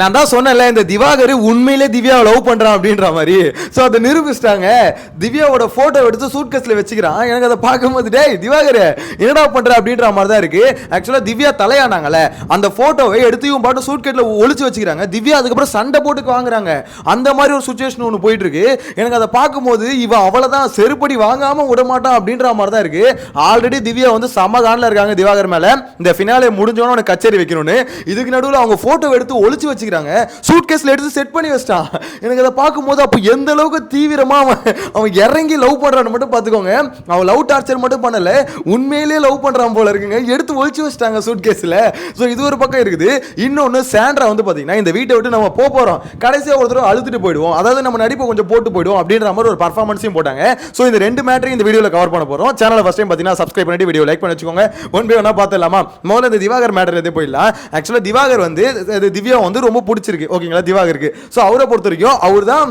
நான் தான் சொன்னேன்ல இந்த திவாகர் உண்மையிலே திவ்யாவை லவ் பண்றான் அப்படின்ற மாதிரி. ஸோ அதை நிரூபிச்சிட்டாங்க. திவ்யாவோட போட்டோ எடுத்து சூட்கேஸ்ல வச்சுக்கிறான். எனக்கு அதை பார்க்கும்போது டேய் திவாகர் என்னடா பண்ற? அப்படின்ற மாதிரி தான் இருக்கு. ஆக்சுவலா திவ்யா தலையானாங்கல்ல. அந்த போட்டோவை எடுத்து இவன் பாட்டு சூட்கேட்ல ஒழிச்சு வச்சுக்கிறாங்க. திவ்யா அதுக்கப்புறம் சண்டை போட்டுக்கு வாங்குறாங்க. அந்த மாதிரி ஒரு சுச்சுவேஷன் ஒன்று போயிட்டு இருக்கு. எனக்கு அதை பார்க்கும்போது இவன் அவ்வளவுதான் செருப்படி வாங்காம விட மாட்டான் அப்படின்ற மாதிரி தான் இருக்கு. ஆல்ரெடி திவ்யா வந்து செம இருக்காங்க திவாகர் மேல. இந்த ஃபினாலே முடிஞ்சோன்னு உனக்கு கச்சேரி வைக்கணும்னு. இதுக்கு நடுவில் அவங்க போட்டோ எடுத்து ஒளிச்சு வச்சுக்கிறாங்க. சூட் எடுத்து செட் பண்ணி வச்சிட்டான் எனக்கு அதை பார்க்கும்போது அப்போ எந்த அளவுக்கு தீவிரமா அவன் அவன் இறங்கி லவ் பண்ணுறான்னு மட்டும் பார்த்துக்கோங்க. அவன் லவ் டார்ச்சர் மட்டும் பண்ணலை உண்மையிலேயே லவ் பண்றான் போல இருக்குங்க. எடுத்து ஒழிச்சு வச்சிட்டாங்க சூட் கேஸ்ல ஸோ இது ஒரு பக்கம் இருக்குது. இன்னொன்று சாண்ட்ரா வந்து பார்த்தீங்கன்னா இந்த வீட்டை விட்டு நம்ம போக போறோம். கடைசியாக ஒரு தடவை அழுத்துட்டு போயிடுவோம். அதாவது நம்ம நடிப்பை கொஞ்சம் போட்டு போயிடுவோம் அப்படின்ற மாதிரி ஒரு பர்ஃபார்மன்ஸையும் போட்டாங்க. ஸோ இந்த ரெண்டு மேட்டரையும் இந்த வீடியோவில் கவர் பண்ண போகிறோம் சேனலை ஃபஸ்ட் டைம் பார்த்தீங்கன்னா சப்ஸ்கிரைப் பண்ணிட்டு வீடியோ லைக் பண்ணி வச்சுக்கோங்க. ஒன் பை ஒன்னா பார்த்துலாமா முதல்ல இந்த திவாகர் மேட்டர் எது போயிடலாம். ஆக்சுவலாக திவாகர் வந்து திவ்யா வந்து ரொம்ப பிடிச்சிருக்கு ஓகேங்களா? திவாகருக்கு. ஸோ அவரை பொறுத்த வரைக்கும் அவர் தான்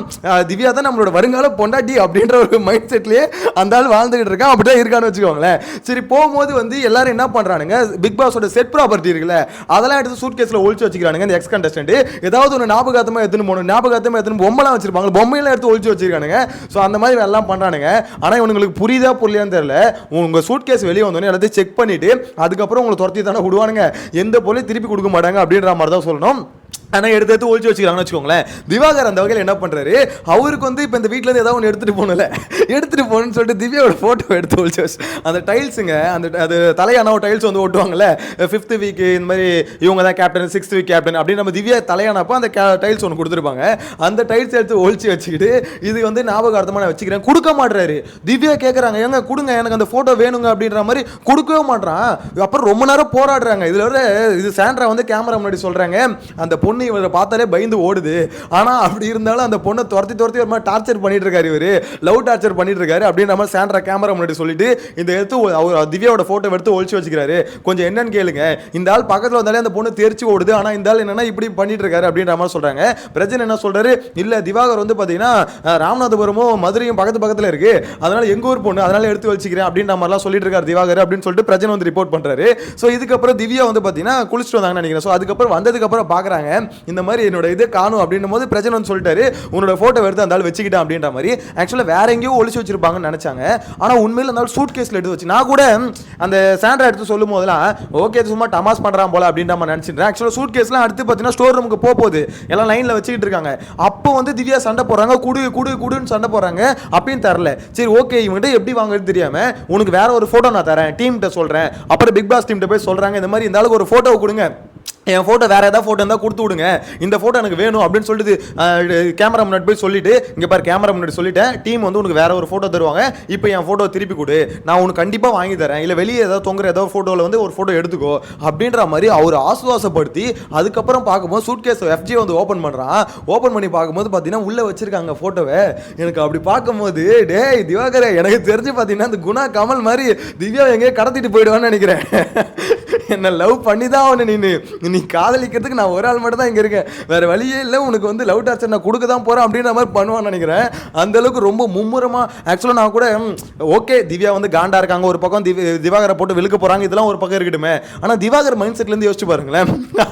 திவ்யா தான் நம்மளோட வருங்கால பொண்டாட்டி அப்படின்ற ஒரு மைண்ட் செட்லேயே அந்த ஆள் வாழ்ந்துகிட்டு இருக்கான். அப்படி தான் இருக்கான்னு வச்சுக்கோங்களேன். சரி போகும்போது வந்து எல்லாரும் என்ன பண்ணுறானுங்க பிக் பாஸோட செட் ப்ராப்பர்ட்டி இருக்குல்ல அதெல்லாம் எடுத்து சூட் கேஸில் ஒழிச்சு வச்சுக்கிறானுங்க இந்த எக்ஸ் கண்டஸ்டன்ட் ஏதாவது ஒன்று ஞாபகத்தமாக எடுத்துன்னு போகணும். ஞாபகத்தமாக எடுத்துன்னு பொம்மைலாம் வச்சிருப்பாங்க பொம்மையெல்லாம் எடுத்து ஒழிச்சு வச்சிருக்கானுங்க ஸோ அந்த மாதிரி எல்லாம் பண்ணுறானுங்க ஆனால் இவங்களுக்கு புரியுதா புரியலையான்னு தெரியல. உங்கள் சூட் கேஸ் வெளியே வந்தோடனே எல்லாத்தையும் செக் பண்ணிட்டு அதுக்கப்புறம் உங்களை துரத்தி தானே விடுவானுங்க. எந்த பொருளையும் திருப்பி கொடுக்க மாட்டாங்க அப்படின்ற மாதிரி தான் சொல்லணும். ஆனால் எடுத்து எடுத்து ஒழிச்சு வச்சுக்கிறாங்கன்னு வச்சுக்கோங்களேன். திவாகர் அந்த வகையில் என்ன பண்ணுறாரு அவருக்கு வந்து இப்போ இந்த வீட்டில் இருந்து ஏதாவது ஒன்று எடுத்துகிட்டு போகணும்ல. எடுத்துகிட்டு போகணும்னு சொல்லிட்டு திவ்யாவோட ஃபோட்டோ எடுத்து ஒழிச்சு வச்சு அந்த டைல்ஸுங்க அந்த அது தலையான டைல்ஸ் வந்து ஓட்டுவாங்கல்ல? ஃபிஃப்த்து வீக்கு இந்த மாதிரி இவங்க தான் கேப்டன் சிக்ஸ்த் வீக் கேப்டன் அப்படின்னு நம்ம திவ்யா தலையானப்போ அந்த டைல்ஸ் ஒன்று கொடுத்துருப்பாங்க. அந்த டைல்ஸ் எடுத்து ஒழிச்சு வச்சுக்கிட்டு இது வந்து ஞாபகார்த்தமாக நான் வச்சுக்கிறேன். கொடுக்க மாட்டுறாரு திவ்யா கேட்குறாங்க ஏங்க கொடுங்க எனக்கு அந்த ஃபோட்டோ வேணுங்க அப்படின்ற மாதிரி கொடுக்கவே மாட்றான். அப்புறம் ரொம்ப நேரம் போராடுறாங்க. இதில் இது சாண்ட்ரா வந்து கேமரா முன்னாடி சொல்கிறாங்க அந்த பொண்ணு இவரை பார்த்தாலே பயந்து ஓடுது. ஆனால் அப்படி இருந்தாலும் அந்த பொண்ணை துரத்தி துரத்தி ஒரு மாதிரி டார்ச்சர் பண்ணிட்டு இருக்காரு இவர். லவ் டார்ச்சர் பண்ணிட்டு இருக்காரு அப்படின்ற மாதிரி சாண்ட்ரா கேமரா முன்னாடி சொல்லிட்டு இந்த எடுத்து அவர் திவ்யாவோட ஃபோட்டோ எடுத்து ஒழிச்சு வச்சுக்கிறாரு. கொஞ்சம் என்னன்னு கேளுங்க. இந்த ஆள் பக்கத்தில் வந்தாலே அந்த பொண்ணு தெரிச்சு ஓடுது. ஆனால் இந்த ஆள் என்னன்னா இப்படி பண்ணிட்டு இருக்காரு அப்படின்ற மாதிரி சொல்றாங்க. பிரஜன் என்ன சொல்றாரு? இல்லை திவாகர் வந்து பார்த்தீங்கன்னா ராமநாதபுரமும் மதுரையும் பக்கத்து பக்கத்தில் இருக்கு. அதனால எங்கள் ஊர் பொண்ணு? அதனால எடுத்து வச்சுக்கிறேன் அப்படின்ற மாதிரிலாம் சொல்லிட்டு இருக்காரு திவாகர் அப்படின்னு சொல்லிட்டு பிரஜன் வந்து ரிப்போர்ட் பண்ணுறாரு ஸோ இதுக்கப்புறம் திவ்யா வந்து பார்த்தீங்கன்னா குளிச்சுட்டு வந்தாங்கன்னு நினைக்கிறேன். ஸோ அதுக்கப்புறம் வந்ததுக்கப்புறம் பார்க்குறாங்க இந்த மாதிரி என்னோட இது காணும் அப்படின்னும் போது பிரச்சனை வந்து சொல்லிட்டாரு உன்னோட ஃபோட்டோ எடுத்து அந்த ஆள் வச்சுக்கிட்டான் அப்படின்ற மாதிரி. ஆக்சுவலாக வேற எங்கேயோ ஒழிச்சு வச்சிருப்பாங்கன்னு நினைச்சாங்க. ஆனால் உண்மையில் அந்த சூட் கேஸில் எடுத்து வச்சு நான் கூட அந்த சாண்ட்ரா எடுத்து சொல்லும் போதெல்லாம் ஓகே சும்மா டமாஸ் பண்ணுறான் போல அப்படின்ற மாதிரி நினச்சிட்டேன் ஆக்சுவலாக சூட் கேஸ்லாம் அடுத்து பார்த்தீங்கன்னா ஸ்டோர் ரூமுக்கு போக போகுது. எல்லாம் லைனில் வச்சுக்கிட்டு இருக்காங்க. அப்போ வந்து திவ்யா சண்டை போடுறாங்க. குடு குடு குடுன்னு சண்டை போடுறாங்க. அப்பயும் தரல. சரி ஓகே இவங்ககிட்ட எப்படி வாங்குறது தெரியாமல் உனக்கு வேற ஒரு ஃபோட்டோ நான் தரேன். டீம்கிட்ட சொல்கிறேன் அப்புறம் பிக் பாஸ் டீம்கிட்ட போய் சொல்கிறாங்க இந்த மாதிரி இந்த அளவுக்கு ஒரு ஃபோட்டோவை கொடுங்க. என் ஃபோட்டோ வேறு ஏதாவது ஃபோட்டோ இருந்தால் கொடுத்து விடுங்க. இந்த ஃபோட்டோ எனக்கு வேணும் அப்படின்னு சொல்லிட்டு கேமரா முன்னாடி போய் சொல்லிட்டு இங்கே பாரு கேமரா முன்னாடி சொல்லிட்டேன். டீம் வந்து உனக்கு வேற ஒரு ஃபோட்டோ தருவாங்க. இப்போ என் ஃபோட்டோ திருப்பி கொடு. நான் உனக்கு கண்டிப்பாக வாங்கி தரேன். இல்லை வெளியே ஏதாவது தொங்குற ஏதாவது ஃபோட்டோவில் வந்து ஒரு ஃபோட்டோ எடுத்துக்கோ. அப்படின்ற மாதிரி அவர் ஆசுவாசப்படுத்தி அதுக்கப்புறம் பார்க்கும்போது சூட் கேஸ் எஃப்ஜி வந்து ஓப்பன் பண்ணுறான் ஓப்பன் பண்ணி பார்க்கும்போது பார்த்தீங்கன்னா உள்ளே வச்சிருக்காங்க ஃபோட்டோவை எனக்கு அப்படி பார்க்கும்போது டேய் திவாகரே எனக்கு தெரிஞ்சு பார்த்தீங்கன்னா இந்த குணா கமல் மாதிரி திவ்யா எங்கேயோ கடத்திட்டு போயிடுவான்னு நினைக்கிறேன். என்னை லவ் பண்ணி தான் அவனை நீ நீ காதலிக்கிறதுக்கு நான் ஒரு ஆள் மட்டும் தான் இங்கே இருக்கேன். வேறு வழியே இல்லை உனக்கு வந்து லவ் டார்ச்சர் நான் கொடுக்க தான் போகிறேன் அப்படின்ற மாதிரி பண்ணுவான்னு நினைக்கிறேன். அந்த அளவுக்கு ரொம்ப மும்முரமாக ஆக்சுவலாக நான் கூட ஓகே திவ்யா வந்து காண்டா இருக்காங்க ஒரு பக்கம் திவ திவாகரை போட்டு விழுக்க போகிறாங்க இதெல்லாம் ஒரு பக்கம் இருக்கட்டுமே. ஆனால் திவாகர் மைண்ட் செட்லேருந்து யோசிச்சு பாருங்களேன்.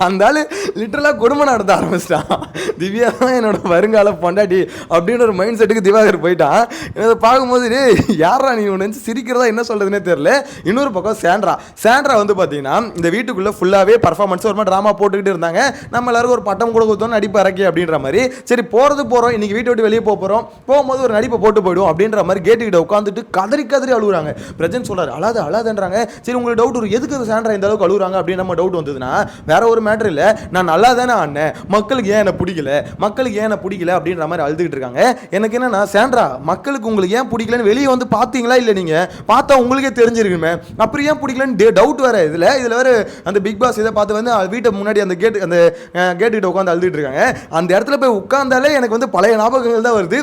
அந்த ஆள் லிட்டரலாக கொடுமை நடத்த ஆரம்பிச்சிட்டான். திவ்யா தான் என்னோட வருங்கால பொண்டாட்டி அப்படின்ற ஒரு மைண்ட் செட்டுக்கு திவாகர் போயிட்டான். இதை பார்க்கும்போது யாரா நீ உன்னை சிரிக்கிறதா என்ன சொல்கிறதுனே தெரில இன்னொரு பக்கம் சேண்ட்ரா சேண்ட்ரா வந்து பார்த்தீங்கன்னா இந்த வீட்டுக்குள்ளே ஃபுல்லாகவே பர்ஃபார்மன்ஸ் ஒரு மாதிரி ட்ராமா போட்டுக்கிட்டு இருந்தாங்க. நம்ம எல்லாரும் ஒரு பட்டம் கூட கொடுத்தோம் நடிப்பு இறக்கி அப்படின்ற மாதிரி. சரி போகிறது போகிறோம் இன்றைக்கி வீட்டை விட்டு வெளியே போக போகிறோம் போகும்போது ஒரு நடிப்பை போட்டு போயிடும் அப்படின்ற மாதிரி கேட்டுக்கிட்ட உட்காந்துட்டு கதறி கதறி அழுகுறாங்க. பிரஜன் சொல்கிறார் அழாது அழாதுன்றாங்க. சரி உங்களுக்கு டவுட் ஒரு எதுக்கு சாண்ட்ரா இந்த அளவுக்கு அழுகுறாங்க அப்படின்னு நம்ம டவுட் வந்ததுன்னா வேற ஒரு மேட்டர் இல்லை. நான் நல்லா தானே ஆடினேன். மக்களுக்கு ஏன் என்னை பிடிக்கல? மக்களுக்கு ஏன் என்னை பிடிக்கல அப்படின்ற மாதிரி அழுதுகிட்டு இருக்காங்க. எனக்கு என்னன்னா சாண்ட்ரா மக்களுக்கு உங்களுக்கு ஏன் பிடிக்கலன்னு வெளியே வந்து பார்த்தீங்களா இல்லை நீங்கள் பார்த்தா உங்களுக்கே தெரிஞ்சிருக்குமே. அப்புறம் ஏன் பிடிக்கலன்னு டவுட் வேற இதில். இதில் வேற அந்த பிக் பாஸ் இதை பார்த்து வந்து வீட்டை முன்னாடி அந்த கேட்டு அந்த கேட்டுக்கிட்ட உட்காந்து அழுதுட்டு இருக்காங்க. அந்த இடத்துல போய் உட்காந்தாலே எனக்கு வந்து பழைய ஞாபகங்கள் தான் வருது.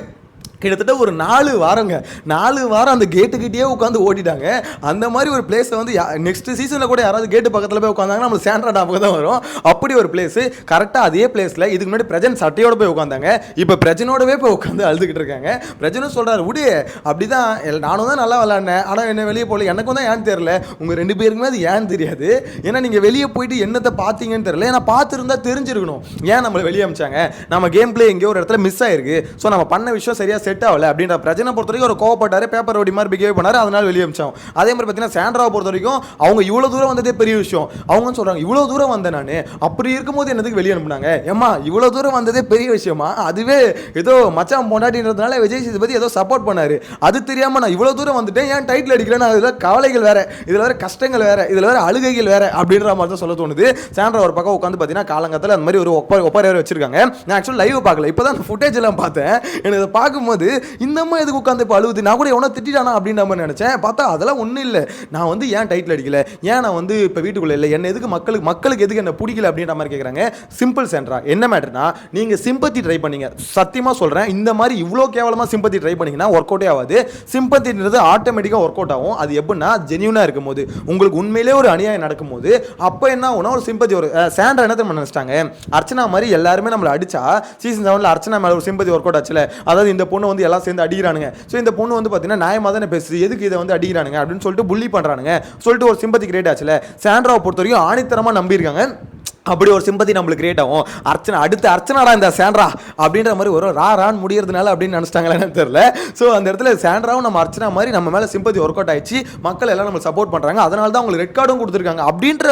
கிட்டத்தட்ட ஒரு நாலு வாரங்க. நாலு வாரம் அந்த கேட்டுக்கிட்டே உட்காந்து ஓட்டிட்டாங்க அந்த மாதிரி ஒரு பிளேஸை வந்து நெக்ஸ்ட் சீசனில் கூட யாராவது கேட்டு பக்கத்தில் போய் உட்காந்தாங்கன்னா நம்ம சேண்ட்ரா டாப்புக்கு தான் வரும். அப்படி ஒரு பிளேஸ் கரெக்டாக அதே பிளேஸில் இதுக்கு முன்னாடி பிரஜன் சட்டையோட போய் உட்காந்தாங்க இப்போ பிரஜனோடவே போய் உட்காந்து அழுதுகிட்டு இருக்காங்க. பிரஜனும் சொல்றாரு விடு அப்படிதான். எல்- நானும் தான் நல்லா விளாட்னேன் ஆனால் என்ன வெளியே போகல. எனக்கும் தான் ஏன்னு தெரியல. உங்கள் ரெண்டு பேருக்குமே அது ஏன்னு தெரியாது. ஏன்னா நீங்கள் வெளியே போயிட்டு என்னத்தை பார்த்தீங்கன்னு தெரியல. ஏன்னா பார்த்துருந்தா தெரிஞ்சிருக்கணும். ஏன் நம்மளை வெளியே அமிச்சாங்க? நம்ம கேம் பிளே எங்கேயோ ஒரு இடத்துல மிஸ் ஆயிருக்கு. ஸோ நம்ம பண்ண விஷயம் சரியா செட் ஆகல அப்படின்ற பிரச்சனை பொறுத்த வரைக்கும் ஒரு கோவப்பட்டாரு பேப்பர் ஓடி மாதிரி பிஹேவ் பண்ணாரு அதனால வெளியே அமிச்சோம் அதே மாதிரி பார்த்தீங்கன்னா சாண்ட்ராவை பொறுத்த வரைக்கும் அவங்க இவ்வளோ தூரம் வந்ததே பெரிய விஷயம். அவங்கன்னு சொல்றாங்க இவ்வளோ தூரம் வந்தேன் நான். அப்படி இருக்கும்போது என்னதுக்கு வெளியே அனுப்புனாங்க? ஏம்மா இவ்வளோ தூரம் வந்ததே பெரிய விஷயமா? அதுவே ஏதோ மச்சான் பொண்டாட்டின்றதுனால விஜய் சேதுபதி ஏதோ சப்போர்ட் பண்ணாரு. அது தெரியாம நான் இவ்வளோ தூரம் வந்துட்டேன் ஏன் டைட்டில் அடிக்கிறேன் அதில் கவலைகள் வேற இதில் வேற கஷ்டங்கள் வேற இதில் வேற அழுகைகள் வேற அப்படின்ற மாதிரி தான் சொல்ல தோணுது. சாண்ட்ரா ஒரு பக்கம் உட்காந்து பார்த்தீங்கன்னா காலங்கத்தில் அந்த மாதிரி ஒரு ஒப்ப ஒப்பாரி வச்சிருக்காங்க. நான் ஆக்சுவலி லைவ் பார்க்கல. இப்போ தான் ஃபுட்டேஜ் எல்லாம் பார்த்தேன். எனக்கு இதை பார்க்கும்போது இந்த அம்மா எதுக்கு உட்காந்து இப்போ அழுவுது? நான் கூட எவனோ திட்டானா அப்படின்ற மாதிரி நினச்சேன். பார்த்தா அதெல்லாம் ஒன்றும் இல்லை. நான் வந்து ஏன் டைட்டில் அடிக்கல? ஏன் நான் வந்து இப்போ வீட்டுக்குள்ளே இல்லை? என்ன எதுக்கு மக்களுக்கு மக்களுக்கு எதுக்கு என்ன பிடிக்கல அப்படின்ற மாதிரி கேட்குறாங்க சிம்பிள் சென்ட்ரா என்ன மேட்டர்னா நீங்கள் சிம்பத்தி ட்ரை பண்ணீங்க. சத்தியமாக சொல்கிறேன் இந்த மாதிரி இவ்வளோ கேவலமாக சிம்பத்தி ட்ரை பண்ணீங்கன்னா ஒர்க் அவுட்டே ஆகாது. சிம்பத்தின்றது ஆட்டோமேட்டிக்காக ஒர்க் அவுட் ஆகும். அது எப்படின்னா ஜென்யூனாக இருக்கும் போது உங்களுக்கு உண்மையிலே ஒரு அநியாயம் நடக்கும்போது அப்போ என்ன ஆகும்னா ஒரு சிம்பத்தி ஒரு சாண்ட்ரா என்ன தெரியுமா நினச்சிட்டாங்க? அர்ச்சனா மாதிரி எல்லாருமே நம்மளை அடிச்சா சீசன் செவனில் அர்ச்சனா மேலே ஒரு சிம்பத்தி ஒர்க் அவுட் ஆச்சுல? அதாவது இந்த பொண்ணு வந்து எல்லாம் சேர்ந்து அடிக்கிறானுங்க. ஸோ இந்த பொண்ணு வந்து பார்த்தீங்கன்னா நியாயமாக தானே பேசுது. எதுக்கு இதை வந்து அடிக்கிறானுங்க? அப்படின்னு சொல்லிட்டு புள்ளி பண்ணுறானுங்க சொல்லிட்டு ஒரு சிம்பத்தி கிரியேட் ஆச்சுல. சாண்ட்ராவை பொறுத்த வரைக்கும் ஆணித்தரமாக நம்பியிருக்காங்க. அப்படி ஒரு சிம்பதி நம்மளுக்கு கிரியேட் ஆகும். அர்ச்சனை அடுத்து அர்ச்சனாடா இந்த சேண்ட்ரா அப்படின்ற மாதிரி ஒரு ரா ரான் முடியறதுனால அப்படின்னு நினச்சிட்டாங்களா என்னன்னு தெரியல. ஸோ அந்த இடத்துல சாண்ட்ராவும் நம்ம அர்ச்சனா மாதிரி நம்ம மேலே சிம்பதி ஒர்க் அவுட் ஆயிடுச்சு. மக்கள் எல்லாம் நம்ம சப்போர்ட் பண்ணுறாங்க அதனால தான் அவங்களுக்கு ரெட் கார்டும் கொடுத்துருக்காங்க. அப்படின்ற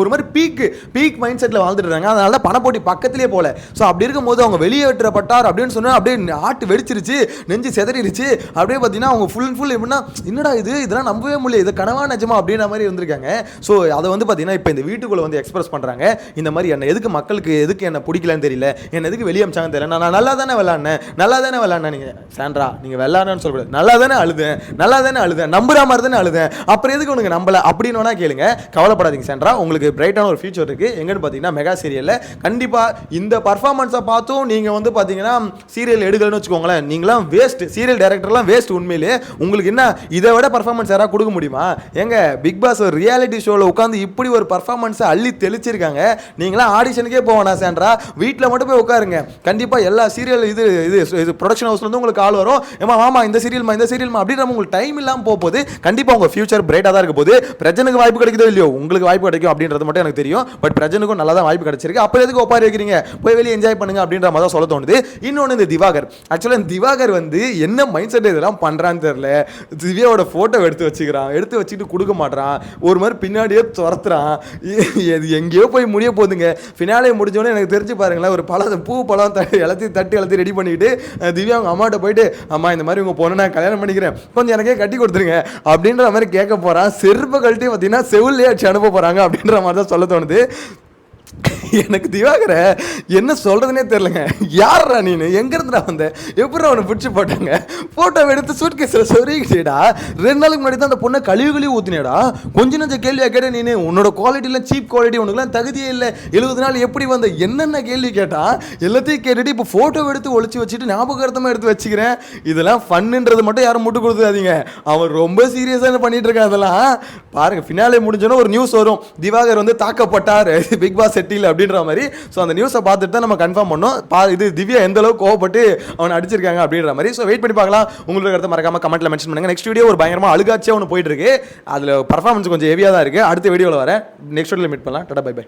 ஒரு மாதிரி பீக் பீக் மைண்ட் செட்டில் வாழ்ந்துட்டு இருக்காங்க. அதனால தான் பணப்போட்டி பக்கத்திலே போல. ஸோ அப்படி இருக்கும்போது அவங்க வெளியேற்றப்பட்டார் அப்படின்னு சொன்னால் அப்படியே ஆட்டு வெடிச்சிருச்சு நெஞ்சு செதறிடுச்சு. அப்படியே பார்த்தீங்கன்னா அவங்க ஃபுல் அண்ட் ஃபுல் எப்படின்னா என்னடா இது? இதெல்லாம் நம்பவே முடியல. இது கனவா நிஜமா? அப்படின்ற மாதிரி வந்திருக்காங்க ஸோ அதை வந்து பார்த்தீங்கன்னா இப்போ இந்த வீட்டுக்குள்ளே வந்து எக்ஸ்பிரஸ் பண்ணுறாங்க இந்த மாதிரி என்ன எதுக்கு மக்களுக்கு எதுக்கு என்ன பிடிக்கலன்னு தெரியல. என்ன எதுக்கு வெளியே அமிச்சாங்கன்னு தெரியல. நான் நல்லா தானே விளாட்னேன். நல்லா தானே விளாட்னேன். நீங்கள் சாண்ட்ரா நீங்கள் விளாட்னு சொல்லக்கூடாது. நல்லா தானே அழுதேன். நல்லா தானே அழுதேன். நம்புற மாதிரி தானே அழுதேன். அப்புறம் எதுக்கு உனக்கு நம்பல? அப்படின்னு வேணா கேளுங்க. கவலைப்படாதீங்க சாண்ட்ரா. உங்களுக்கு பிரைட்டான ஒரு ஃபியூச்சர் இருக்குது எங்கன்னு பார்த்தீங்கன்னா மெகா சீரியலில் கண்டிப்பாக இந்த பர்ஃபார்மன்ஸை பார்த்தும் நீங்கள் வந்து பார்த்தீங்கன்னா சீரியல் எடுக்கலன்னு வச்சுக்கோங்களேன். நீங்களாம் வேஸ்ட் சீரியல் டேரக்டர்லாம் வேஸ்ட் உண்மையிலே. உங்களுக்கு என்ன இதை விட பர்ஃபார்மன்ஸ் யாராவது கொடுக்க முடியுமா? எங்க பிக் பாஸ் ஒரு ரியாலிட்டி ஷோவில் உட்காந்து இப்படி ஒரு பர்ஃபார்மன்ஸை அள்ளி தெளிச்சிருக்காங்க. நீங்களாம் ஆடிஷனுக்கே போவேண்ணா சாண்ட்ரா. வீட்டில் மட்டும் போய் உட்காருங்க. கண்டிப்பாக எல்லா சீரியல் இது இது இது ப்ரொடக்ஷன் ஹவுஸ்லேருந்து உங்களுக்கு கால் வரும். ஏமா ஆமா இந்த சீரியல்மா இந்த சீரியல்மா அப்படின்ற உங்களுக்கு டைம் இல்லாமல் போக போகுது கண்டிப்பாக உங்கள் ஃபியூச்சர் பிரைட்டாக தான் இருக்க போகுது. பிரஜனுக்கு வாய்ப்பு கிடைக்குதோ இல்லையோ? உங்களுக்கு வாய்ப்பு கிடைக்கும் அப்படின்றது மட்டும் எனக்கு தெரியும். பட் பிரஜனுக்கும் நல்லா தான் வாய்ப்பு கிடைச்சிருக்கு. அப்போ எதுக்கு ஒப்பாரி வைக்கிறீங்க? போய் வெளியே என்ஜாய் பண்ணுங்க அப்படின்ற மாதிரி தான் சொல்ல தோணுது. இன்னொன்று இந்த திவாகர். ஆக்சுவலாக இந்த திவாகர் வந்து என்ன மைண்ட் செட் இதெல்லாம் பண்ணுறான்னு தெரியல. திவ்யாவோட ஃபோட்டோ எடுத்து வச்சுக்கிறான். எடுத்து வச்சுட்டு கொடுக்க மாட்றான். ஒரு மாதிரி பின்னாடியே துரத்துறான். எங்கேயோ போய் முடிய போகுதுங்க ஃபினாலே முடிஞ்சோடனே எனக்கு தெரிஞ்சு பாருங்களேன் ஒரு பழம் பூ பழம் த எல்லாத்தையும் தட்டி எல்லாத்தையும் ரெடி பண்ணிக்கிட்டு திவ்யா அவங்க அம்மாட்ட போயிட்டு அம்மா இந்த மாதிரி உங்கள் பொண்ணை நான் கல்யாணம் பண்ணிக்கிறேன். கொஞ்சம் எனக்கே கட்டி கொடுத்துருங்க. அப்படின்ற மாதிரி கேட்க போகிறான் செருப்பு கழட்டி பார்த்தீங்கன்னா செவிலே அடிச்சு அனுப்ப போகிறாங்க அப்படின்ற மாதிரி தான் சொல்ல தோணுது. எனக்கு திவாகர என்ன சொல்கிறதுனே தெரிலங்க யார்ரா நீனு? எங்க இருந்துடா வந்த எப்படி அவனை பிடிச்சி போட்டாங்க? போட்டோ எடுத்து சூட் கேஸில் சொருகிட்டேடா ரெண்டு நாளுக்கு முன்னாடி தான் அந்த பொண்ணை கழிவு கழிவு ஊற்றினேடா கொஞ்ச நஞ்ச கேள்வியாக கேட்ட நீனு. உன்னோட குவாலிட்டிலாம் சீப் குவாலிட்டி உனக்குலாம் தகுதியே இல்லை. எழுபது நாள் எப்படி வந்த? என்னென்ன கேள்வி கேட்டா? எல்லாத்தையும் கேட்டுட்டு இப்போ ஃபோட்டோ எடுத்து ஒழிச்சு வச்சுட்டு ஞாபகார்த்தமாக எடுத்து வச்சுக்கிறேன். இதெல்லாம் ஃபன்னுன்றது மட்டும் யாரும் முட்டு கொடுத்துடாதீங்க அவன் ரொம்ப சீரியஸாக பண்ணிட்டு இருக்கான் அதெல்லாம். பாருங்க ஃபினாலே முடிஞ்சோன்னா ஒரு நியூஸ் வரும். திவாகர் வந்து தாக்கப்பட்டார். பிக் பாஸ் செட்டில் அப்படின்ற மாதிரி. ஸோ அந்த நியூஸை பார்த்துட்டு தான் நம்ம கன்ஃபார்ம் பண்ணோம். பா இது திவ்யா எந்த அளவுக்கு கோவப்பட்டு அவனை அடிச்சிருக்காங்க அப்படின்ற மாதிரி. ஸோ வெயிட் பண்ணி பார்க்கலாம். உங்களுக்கு கருத்தை மறக்காம கமெண்ட்ல மென்ஷன் பண்ணுங்க. நெக்ஸ்ட் வீடியோ ஒரு பயங்கரமாக அழுகாச்சியாக ஒன்று போயிட்டு இருக்கு. அதில் பர்ஃபார்மன்ஸ் கொஞ்சம் ஹெவியாக தான் இருக்கு. அடுத்த வீடியோவில் வரேன். நெக்ஸ்ட் வீடியோவில் மீட் பண்ணலாம். டடா பை பை